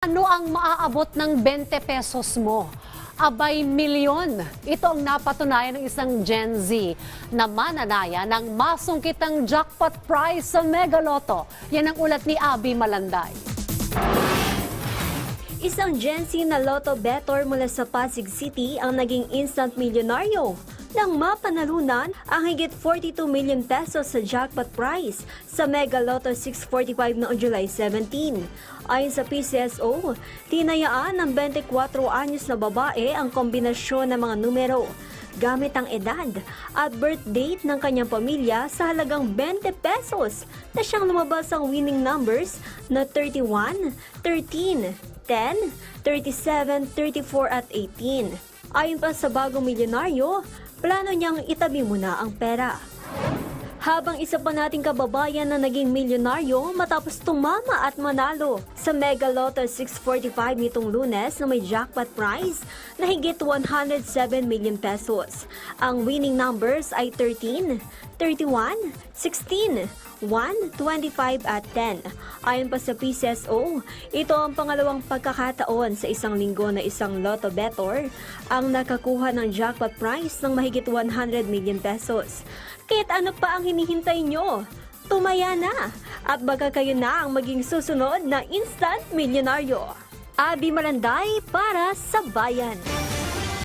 Ano ang maaabot ng 20 pesos mo? Abay, milyon. Ito ang napatunayan ng isang Gen Z na mananaya ng masungkitang jackpot prize sa Megaloto. Yan ang ulat ni Abby Malanday. Isang Gen Z na lotto better mula sa Pasig City ang naging instant milyonaryo nang mapanalunan ang higit 42 million pesos sa jackpot prize sa Mega Lotto 645 noong July 17. Ayon sa PCSO, tinayaan ng 24 anyos na babae ang kombinasyon ng mga numero gamit ang edad at birth date ng kanyang pamilya sa halagang 20 pesos na siyang lumabas ang winning numbers na 31, 13, 10, 37, 34 at 18. Ayon pa sa bagong milyonaryo, plano niyang itabi muna ang pera. Habang isa pa nating kababayan na naging milyonaryo matapos tumama at manalo sa Mega Lotto 645 nitong lunes na may jackpot prize na higit 107 million pesos. Ang winning numbers ay 13, 31, 16, 1, 25 at 10. Ayon pa sa PCSO, ito ang pangalawang pagkakataon sa isang linggo na isang lotto better ang nakakuha ng jackpot prize ng mahigit 100 million pesos. Kahit ano pa ang hinihintay nyo, tumaya na at baka kayo na ang maging susunod na instant milyonaryo. Abi Malanday para sa Bayan.